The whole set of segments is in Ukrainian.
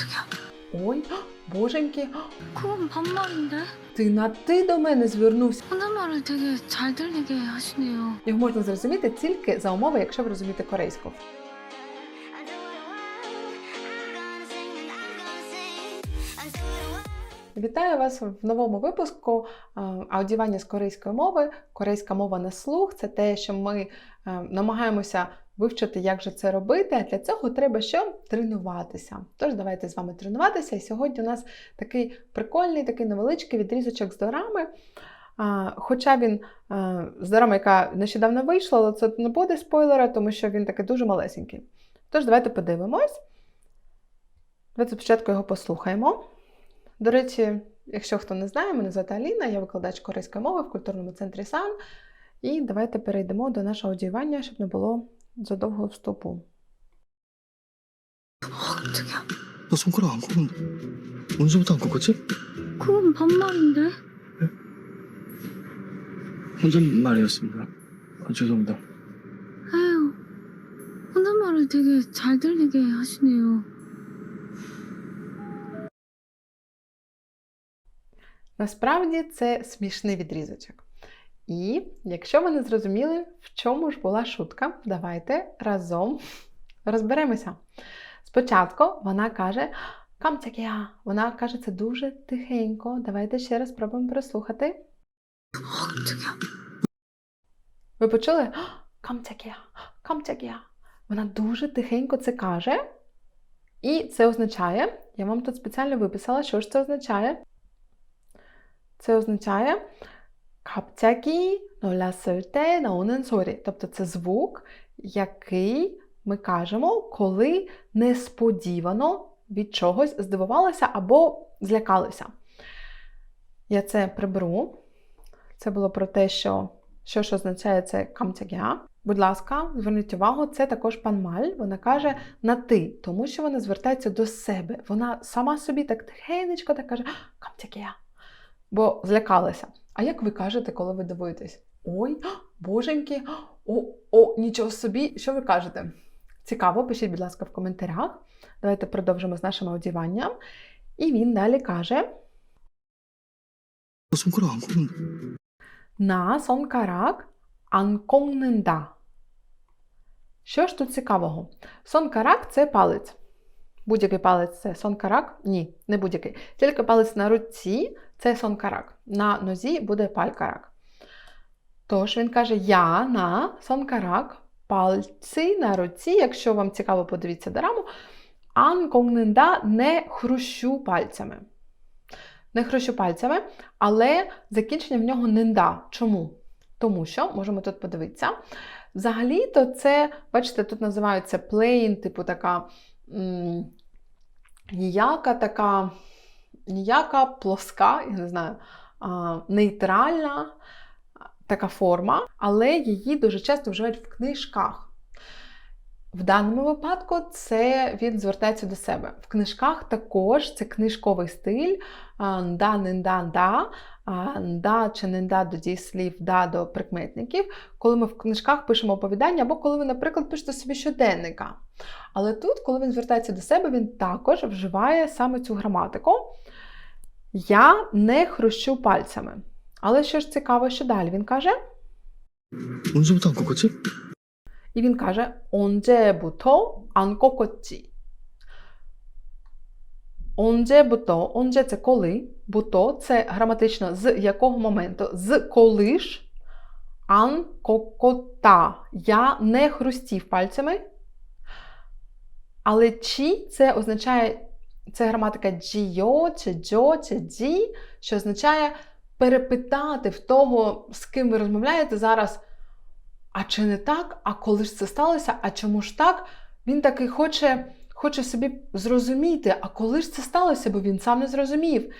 깜짝이야. Ой, боженьки, 그건 반말인데? ти на ти до мене звернувся. 혼잣말을 되게 잘 들리게 하시네요. Його можна зрозуміти тільки за умови, якщо ви розумієте корейську. Вітаю вас в новому випуску е, аудіювання з корейської мови. Корейська мова на слух це те, що ми е, намагаємося вивчити, як же це робити. А для цього треба що? Тренуватися. Тож давайте з вами тренуватися. І сьогодні у нас такий прикольний, такий невеличкий відрізочок з дорами. А, Хоча він е, з дорами, яка нещодавно вийшла, але це не буде спойлера, тому що він такий дуже малесенький. Тож давайте подивимось. Давайте спочатку його послухаємо. До речі, якщо хто не знає, мене звати Аліна, я викладач корейської мови в культурному центрі САН. І давайте перейдемо до нашого аудіювання, щоб не було задовгого вступу. 깜짝이야. 너 손가락 안 꺾었는데 언제부터 안 꺾었지? 그건 반말인데? 혼잣말이었습니다. 아, 죄송합니다. 에휴, 혼잣말을 되게 잘 들리게 하시네요. Насправді це смішний відрізочок. І якщо ви не зрозуміли, в чому ж була шутка, давайте разом розберемося. Спочатку вона каже камцякя. Вона каже це дуже тихенько. Давайте ще раз спробуємо прослухати. Ви почули? Камцякя, камцякя. Вона дуже тихенько це каже. І це означає, я вам тут спеціально виписала, що ж це означає. Це означає. 갑자기 놀랐을 때 나오는 소리. Тобто це звук, який ми кажемо, коли несподівано від чогось здивувалися або злякалися. Я це приберу. Це було про те, що що ж означає це камтягя. Будь ласка, зверніть увагу, це також пан Маль. Вона каже на ти, тому що вона звертається до себе. Вона сама собі так тихенечко так каже камтягя, бо злякалася. А як ви кажете, коли ви дивуєтесь? Ой, боженьки, о, о, нічого собі. Що ви кажете? Цікаво, пишіть, будь ласка, в коментарях. Давайте продовжимо з нашим одіванням. І він далі каже. На сонкарак анкомненда. Що ж тут цікавого? Сонкарак це палець. Будь-який палець це сонкарак? Ні, не будь-який. Тільки палець на руці це сонкарак. На нозі буде палькарак. Тож він каже: Я на сонкарак, пальці на руці, якщо вам цікаво, подивіться дораму. Ан конгненда не хрущу пальцями. Не хрущу пальцями, але закінчення в нього ненда. Чому? Тому що, можемо тут подивитися. Взагалі-то це, бачите, тут називається плейн, типу така ніяка така, ніяка плоска, я не знаю, нейтральна така форма, але її дуже часто вживають в книжках. В даному випадку це він звертається до себе. В книжках також це книжковий стиль а, нда, ненда, да, а, нда чи ненда до дієслів, да до прикметників, коли ми в книжках пишемо оповідання, або коли ви, наприклад, пишете собі щоденника. Але тут, коли він звертається до себе, він також вживає саме цю граматику. Я не хрущу пальцями. Але що ж цікаво, що далі він каже? 언제부터 안 꺾었지? І він каже: 언제부터 안 꺾었지. 언제부터, 언제 це коли, буто це граматично з якого моменту, з коли ж ан кокота. Я не хрустів пальцями. Але чи це означає, це граматика джіо, чи джо, чи джі, що означає перепитати в того, з ким ви розмовляєте зараз. А чи не так? А коли ж це сталося? А чому ж так? Він таки хоче, хоче собі зрозуміти, а коли ж це сталося, бо він сам не зрозумів.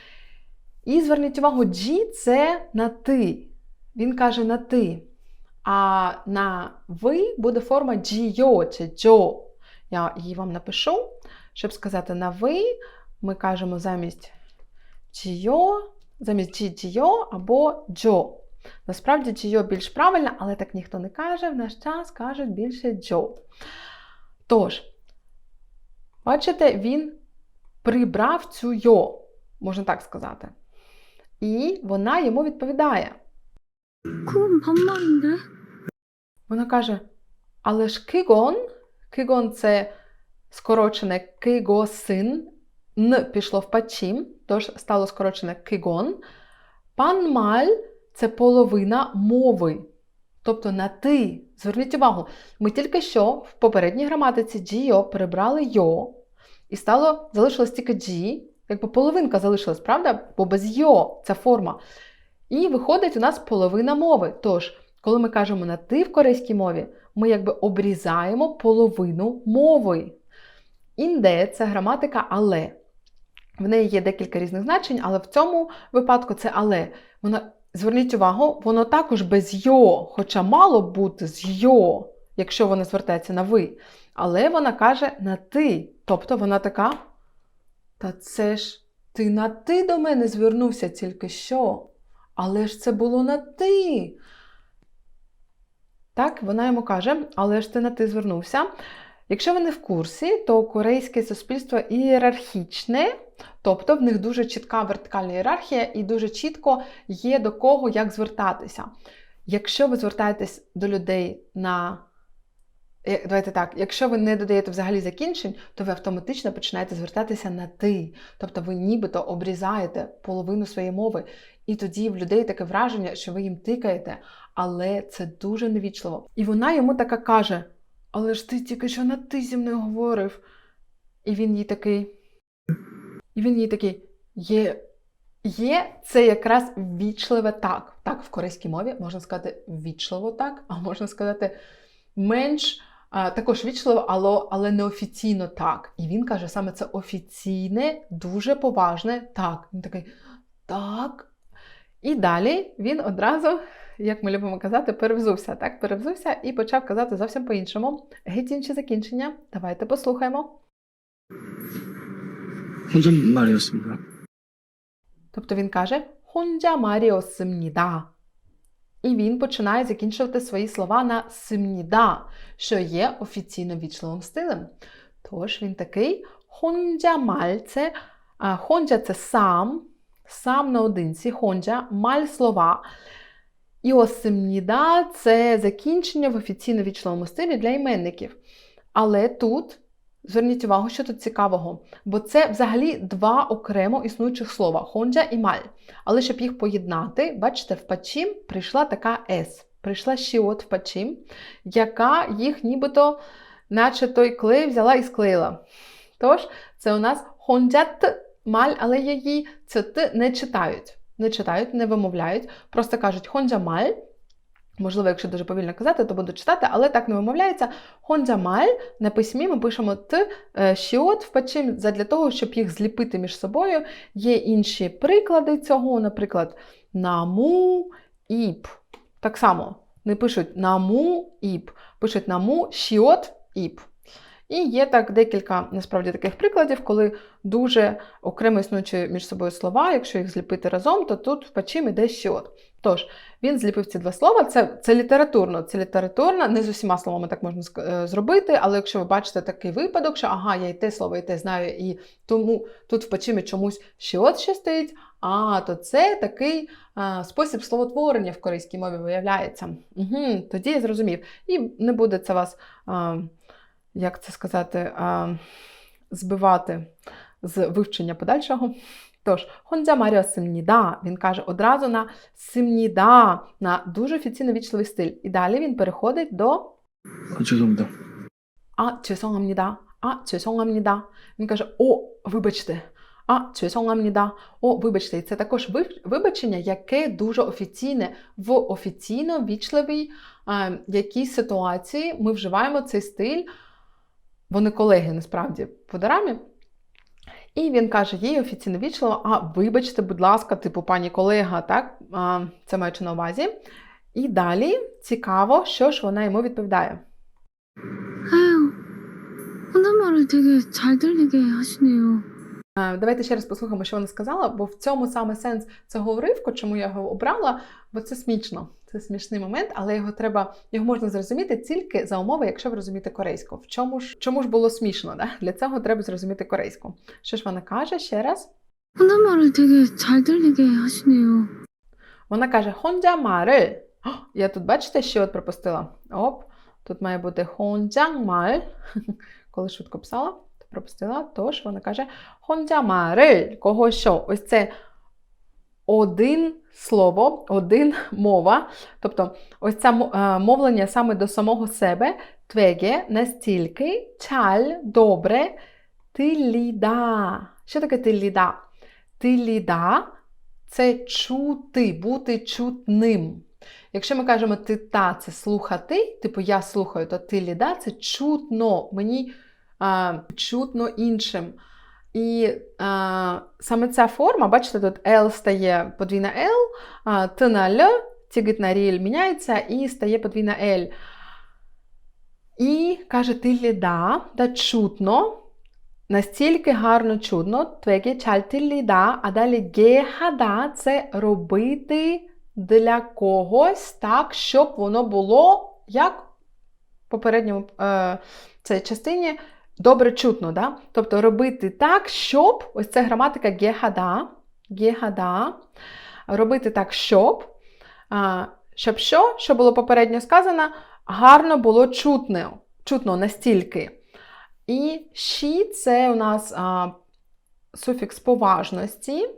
І зверніть увагу, G це на ти. Він каже на ти. А на ви буде форма джіо чи джо. Я її вам напишу, щоб сказати на ви. Ми кажемо замість джіо, замість джі джіо або джо. Насправді, чийо більш правильно, але так ніхто не каже, в наш час кажуть більше джо. Тож, бачите, він прибрав цю йо, можна так сказати. І вона йому відповідає. Вона каже: Але ж кигон, кигон це скорочене кигосин, н пішло в пачім, тож стало скорочене кигон. Пан Маль це половина мови. Тобто на ти. Зверніть увагу, ми тільки що в попередній граматиці джіо перебрали йо, і стало, залишилось тільки джі, якби половинка залишилась, правда? Бо без йо ця форма. І виходить у нас половина мови. Тож, коли ми кажемо на ти в корейській мові, ми якби обрізаємо половину мови. Інде це граматика але. В неї є декілька різних значень, але в цьому випадку це але. Вона, зверніть увагу, воно також без йо, хоча мало бути з йо, якщо вона звертається на ви. Але вона каже на ти. Тобто вона така. Та це ж ти на ти до мене звернувся тільки що. Але ж це було на ти. Так, вона йому каже, але ж ти на ти звернувся. Якщо ви не в курсі, то корейське суспільство ієрархічне, тобто в них дуже чітка вертикальна ієрархія і дуже чітко є до кого як звертатися. Якщо ви звертаєтесь до людей на. Давайте так, якщо ви не додаєте взагалі закінчень, то ви автоматично починаєте звертатися на ти. Тобто ви нібито обрізаєте половину своєї мови. І тоді в людей таке враження, що ви їм тикаєте, але це дуже невічливо. І вона йому така каже: Але ж ти тільки що на ти зі мною говорив. І він їй такий. І він їй такий: є. Є це якраз вічливе так. Так, в корейській мові можна сказати вічливо так, а можна сказати менш а, також вічливо, але, але неофіційно так. І він каже саме це офіційне, дуже поважне так. Він такий так. І далі він одразу, як ми любимо казати, перевзувся. Так, перевзувся і почав казати зовсім по-іншому. Геть інші закінчення. Давайте послухаємо. Тобто він каже Хунджа Маріо Симніда. І він починає закінчувати свої слова на симніда, що є офіційно вічливим стилем. Тож він такий хонджамаль це хонджа це сам сам наодинці, 혼자, маль слова. І осимніда це закінчення в офіційно вічливому стилі для іменників. Але тут зверніть увагу, що тут цікавого, бо це взагалі два окремо існуючих слова хонджа і маль. Але щоб їх поєднати, бачите, в пачім прийшла така С. Прийшла ще от в пачім, яка їх нібито, наче той клей взяла і склеїла. Тож, це у нас хонджат маль, але її це т не читають. Не читають, не вимовляють, просто кажуть хонджа маль. Можливо, якщо дуже повільно казати, то буду читати, але так не вимовляється. Хонджа маль на письмі ми пишемо т е, щіот в пачим для того, щоб їх зліпити між собою. Є інші приклади цього, наприклад, наму іп. Так само не пишуть наму іп, пишуть наму щіот іп. І є так декілька насправді таких прикладів, коли дуже окремо існуючі між собою слова, якщо їх зліпити разом, то тут в пачим іде щот. Тож, він зліпив ці два слова, це, це літературно, це літературно, не з усіма словами так можна е, зробити, але якщо ви бачите такий випадок, що ага, я і те слово, і те знаю, і тому тут в пачимі чомусь щот ще стоїть, а то це такий а, спосіб словотворення в корейській мові виявляється. Угу, тоді я зрозумів. І не буде це вас. А, як це сказати, а, збивати з вивчення подальшого. Тож, Хондзя Маріо Симніда, він каже одразу на Симніда, на дуже офіційно вічливий стиль. І далі він переходить до. А чесоламніда, а чесоламніда. Він каже, о, вибачте. А чесоламніда, о, вибачте. І це також вибачення, яке дуже офіційне. В офіційно вічливій е, якійсь ситуації ми вживаємо цей стиль. Вони колеги насправді по дорамі. І він каже, їй офіційно вічливо, а вибачте, будь ласка, типу пані колега, так? А, це маючи на увазі. І далі цікаво, що ж вона йому відповідає. 아유, 혼잣말을 되게 잘 들리게 하시네요. Е, давайте ще раз послухаємо, що вона сказала, бо в цьому саме сенс цього уривку, чому я його обрала, бо це смішно, це смішний момент, але його треба, його можна зрозуміти тільки за умови, якщо ви розумієте корейську. В чому ж чому ж було смішно? Да? Для цього треба зрозуміти корейську. Що ж вона каже ще раз? Вона каже хонджамари. Я тут, бачите, що от пропустила. Оп, тут має бути хонджамаль, коли швидко писала пропустила, тож вона каже хонджамарель, кого що? Ось це один слово, один мова. Тобто, ось це е, мовлення саме до самого себе твеге настільки чаль добре тиліда. Що таке тиліда? Тиліда це чути, бути чутним. Якщо ми кажемо ти та це слухати, типу я слухаю, то ти ліда це чутно. Мені чутно іншим. І а, саме ця форма, бачите, тут L стає подвійна L, а, Т на Л, тігит на ріль міняється і стає подвійна L. І каже, ти ліда, да чутно, Настільки гарно чудно, твеге чальтиліда, а далі гехада це робити для когось так, щоб воно було як в попередньому е, цій частині добре чутно. Да? Тобто робити так, щоб ось це граматика гехада, гехада, робити так, щоб, щоб що, що було попередньо сказано, гарно було чутно, чутно настільки. І «ші» – це у нас а, суфікс поважності.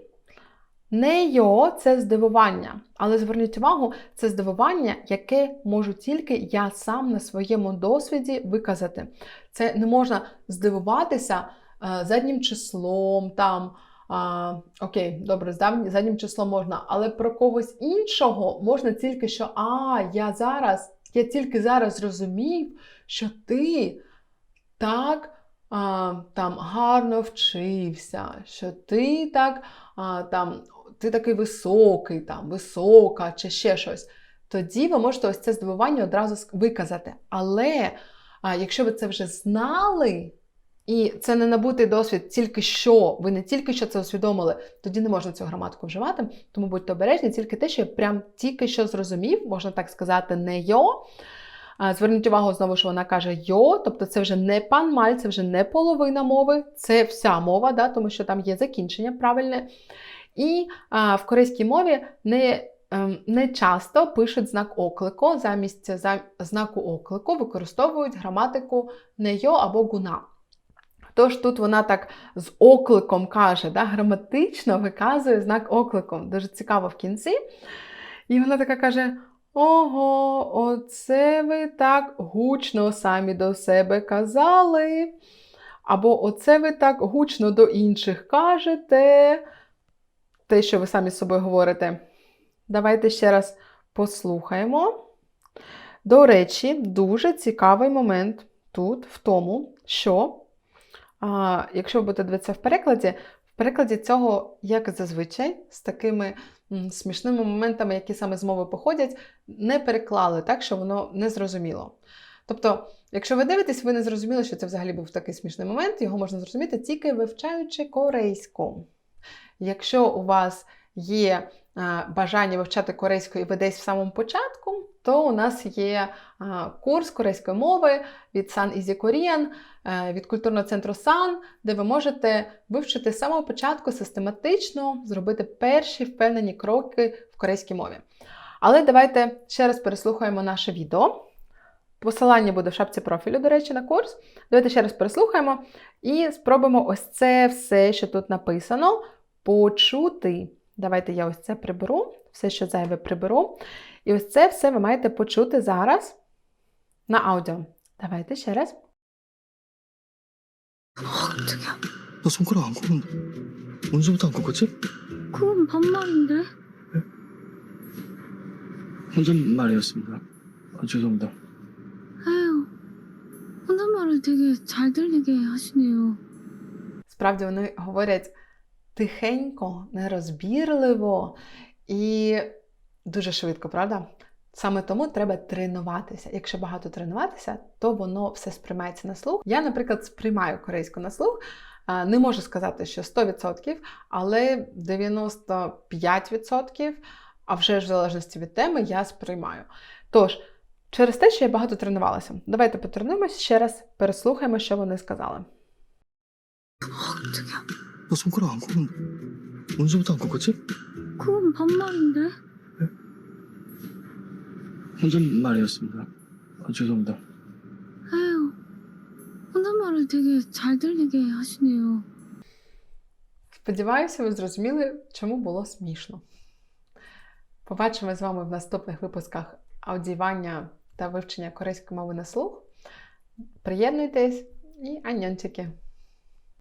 Нейо це здивування. Але зверніть увагу, це здивування, яке можу тільки я сам на своєму досвіді виказати. Це не можна здивуватися а, заднім числом, там, а, окей, добре, заднім числом можна, але про когось іншого можна тільки що, а, я зараз, я тільки зараз зрозумів, що ти так а, там гарно вчився, що ти так а, там, ти такий високий, там, висока чи ще щось. Тоді ви можете ось це здивування одразу виказати. Але а, якщо ви це вже знали, і це не набутий досвід, тільки що, ви не тільки що це усвідомили, тоді не можна цю граматику вживати. Тому будьте обережні, тільки те, що я прям тільки що зрозумів, можна так сказати, не йо. Зверніть увагу знову, що вона каже йо, тобто це вже не пан маль, це вже не половина мови, це вся мова, да, тому що там є закінчення правильне. І а, в корейській мові не, ем, не часто пишуть знак оклику, замість за, знаку оклику використовують граматику не йо або гуна. Тож тут вона так з окликом каже, да, граматично виказує знак окликом. Дуже цікаво в кінці. І вона така каже: Ого, оце ви так гучно самі до себе казали. Або оце ви так гучно до інших кажете. Те, що ви самі з собою говорите. Давайте ще раз послухаємо. До речі, дуже цікавий момент тут, в тому, що, а, якщо ви будете дивитися в перекладі, в перекладі цього, як зазвичай, з такими смішними моментами, які саме з мови походять, не переклали так, що воно не зрозуміло. Тобто, якщо ви дивитесь, ви не зрозуміли, що це взагалі був такий смішний момент, його можна зрозуміти тільки вивчаючи корейську. Якщо у вас є е, бажання вивчати корейську і ви десь в самому початку, то у нас є е, курс корейської мови від Sun Easy Korean, е, від культурного центру Sun, де ви можете вивчити з самого початку систематично зробити перші впевнені кроки в корейській мові. Але давайте ще раз переслухаємо наше відео. Посилання буде в шапці профілю, до речі, на курс. Давайте ще раз переслухаємо і спробуємо ось це все, що тут написано, почути. Давайте я ось це приберу, все, що зайве приберу. І ось це все ви маєте почути зараз на аудіо. Давайте ще раз. 깜짝이야. 너 손가락 안 꺾은 언제부터 안 꺾었지? 그건 반말인데. 혼잣말이었습니다. 아, 죄송합니다. 에휴. 혼잣말을 되게 잘 들리게 하시네요. Справді вони говорять тихенько, нерозбірливо і дуже швидко, правда? Саме тому треба тренуватися. Якщо багато тренуватися, то воно все сприймається на слух. Я, наприклад, сприймаю корейську на слух, Не можу сказати, що 100%, але 95%, а вже ж в залежності від теми, я сприймаю. Тож, через те, що я багато тренувалася, давайте потренуємось ще раз, переслухаємо, що вони сказали. 깜짝이야. 너 손가락 안 꼽는데 언제부터 안 꼽았지? 그건 반말인데? 혼잣말이었습니다. 아, 죄송합니다. 에휴. 혼잣말을 되게 잘 들리게 하시네요. Сподіваюся, ви зрозуміли, чому було смішно. Побачимо з вами в наступних випусках аудіювання та вивчення корейської мови на слух. Приєднуйтесь і аньончики!